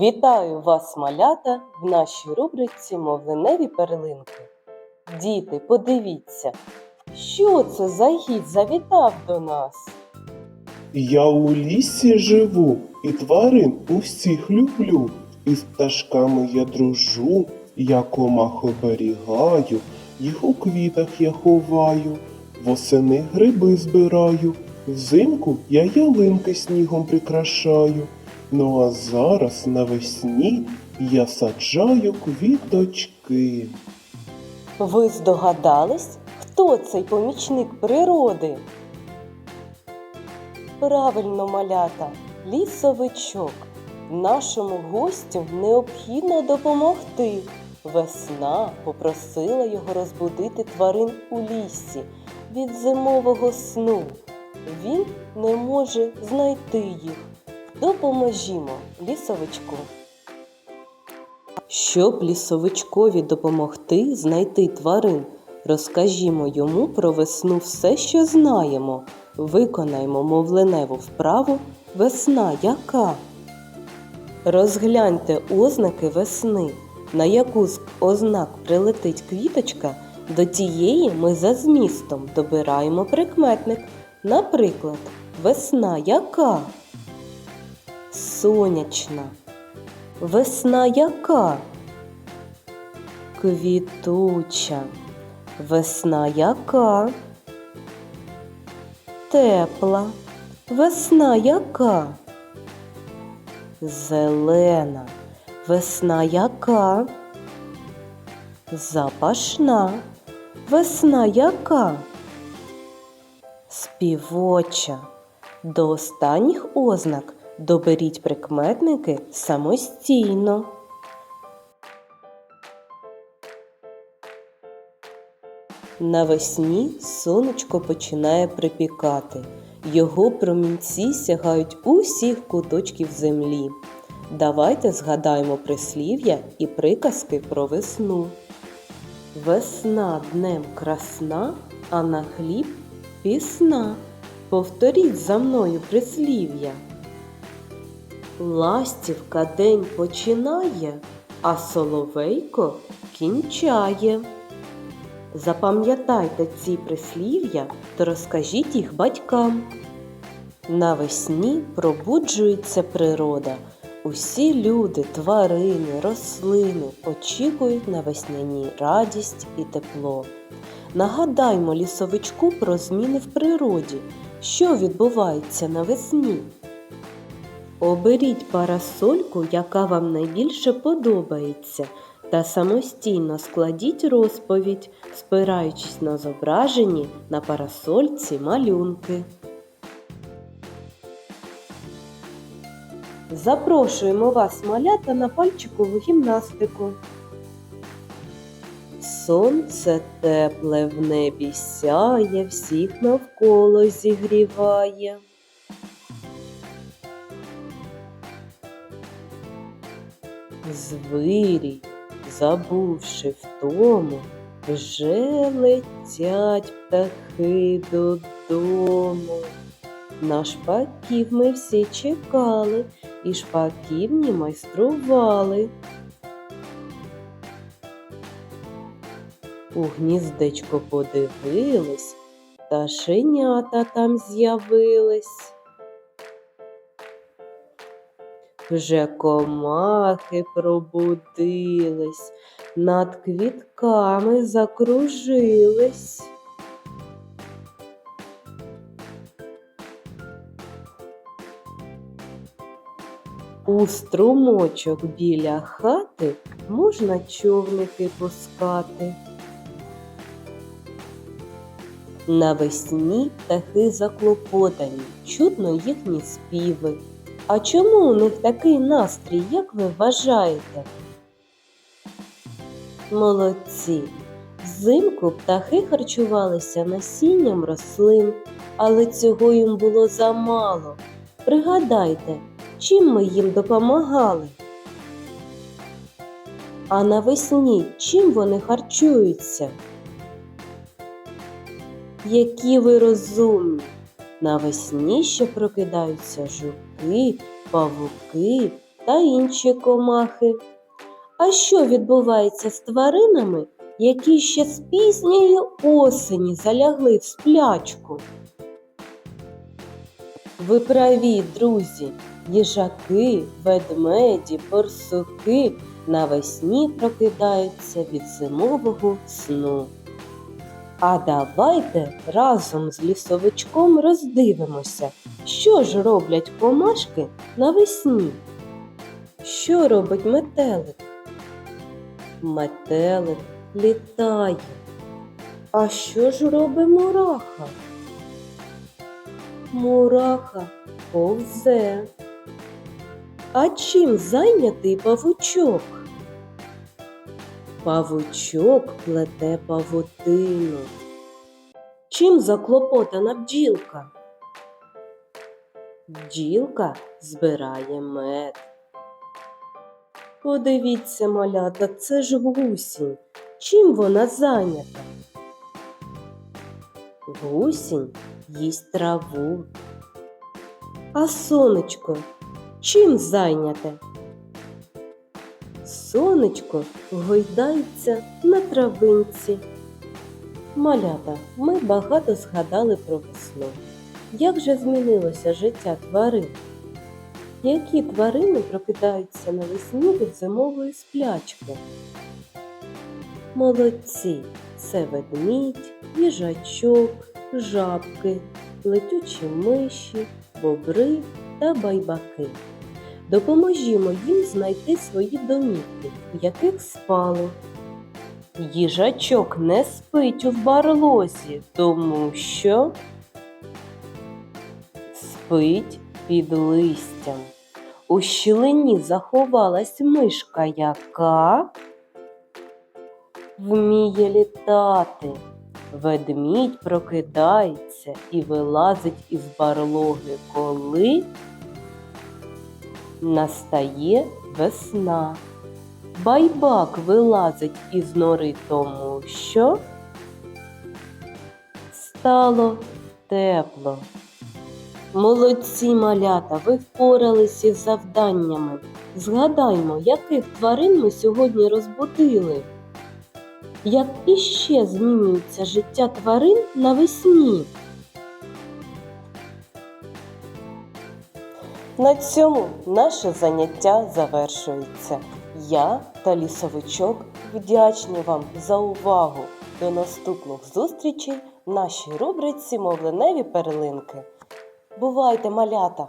Вітаю вас, малята, в нашій рубриці Мовленеві перлинки. Діти, подивіться, що це за гід завітав до нас? Я у лісі живу, і тварин усіх люблю. І з пташками я дружу, я комах оберігаю, їх у квітах я ховаю, восени гриби збираю, взимку я ялинки снігом прикрашаю. Ну а зараз навесні я саджаю квіточки. Ви здогадались, хто цей помічник природи? Правильно, малята, лісовичок. Нашому гостю необхідно допомогти. Весна попросила його розбудити тварин у лісі від зимового сну. Він не може знайти їх. Допоможімо лісовичку. Щоб лісовичкові допомогти знайти тварин, розкажімо йому про весну все, що знаємо. Виконаємо мовленеву вправу Весна яка? Розгляньте ознаки весни. На яку з ознак прилетить квіточка, до тієї ми за змістом добираємо прикметник. Наприклад, весна яка? Сонячна. Весна яка? Квітуча. Весна яка? Тепла. Весна яка? Зелена. Весна яка? Запашна. Весна яка? Співоча. До останніх ознак доберіть прикметники самостійно. Навесні сонечко починає припікати. Його промінці сягають усіх куточків землі. Давайте згадаємо прислів'я і приказки про весну. Весна днем красна, а на хліб пісна. Повторіть за мною прислів'я. Ластівка день починає, а соловейко кінчає. Запам'ятайте ці прислів'я та розкажіть їх батькам. Навесні пробуджується природа. Усі люди, тварини, рослини очікують на весняні радість і тепло. Нагадаймо лісовичку про зміни в природі, що відбувається навесні. Оберіть парасольку, яка вам найбільше подобається, та самостійно складіть розповідь, спираючись на зображені на парасольці малюнки. Запрошуємо вас, малята, на пальчикову гімнастику. Сонце тепле в небі сяє, всіх навколо зігріває. Звирі, забувши втому, вже летять птахи додому. На шпаків ми всі чекали і шпаківні майстрували. У гніздечко подивились, пташенята там з'явились. Вже комахи пробудились, над квітками закружились. У струмочок біля хати можна човники пускати. Навесні птахи заклопотані, чутно їхні співи. А чому у них такий настрій, як ви вважаєте? Молодці! Взимку птахи харчувалися насінням рослин, але цього їм було замало. Пригадайте, чим ми їм допомагали? А навесні чим вони харчуються? Які ви розумні! Навесні ще прокидаються жуки, павуки, та інші комахи. А що відбувається з тваринами, які ще з пізньої осені залягли в сплячку? Ви праві, друзі, їжаки, ведмеді, борсуки навесні прокидаються від зимового сну. А давайте разом з лісовичком роздивимося, що ж роблять комашки навесні. Що робить метелик? Метелик літає. А що ж робить мураха? Мураха повзе. А чим зайнятий павучок? Павучок плете павутину. Чим заклопотана бджілка? Бджілка збирає мед. Подивіться, малята, це ж гусінь. Чим вона зайнята? Гусінь їсть траву. А сонечко чим зайняте? Сонечко гойдається на травинці. Малята, ми багато згадали про весну. Як же змінилося життя тварин? Які тварини прокидаються навесні від зимової сплячки? Молодці! Це ведмідь, їжачок, жабки, летючі миші, бобри та байбаки. Допоможімо їм знайти свої домівки, в яких спали. Їжачок не спить у барлозі, тому що спить під листям. У щілині заховалась мишка, яка вміє літати. Ведмідь прокидається і вилазить із барлоги, коли настає весна. Байбак вилазить із нори, тому що стало тепло. Молодці малята, ви впорались із завданнями. Згадаймо, яких тварин ми сьогодні розбудили. Як іще змінюється життя тварин навесні? На цьому наше заняття завершується. Я та лісовичок вдячні вам за увагу. До наступних зустрічей в нашій рубриці Мовленеві перлинки. Бувайте, малята!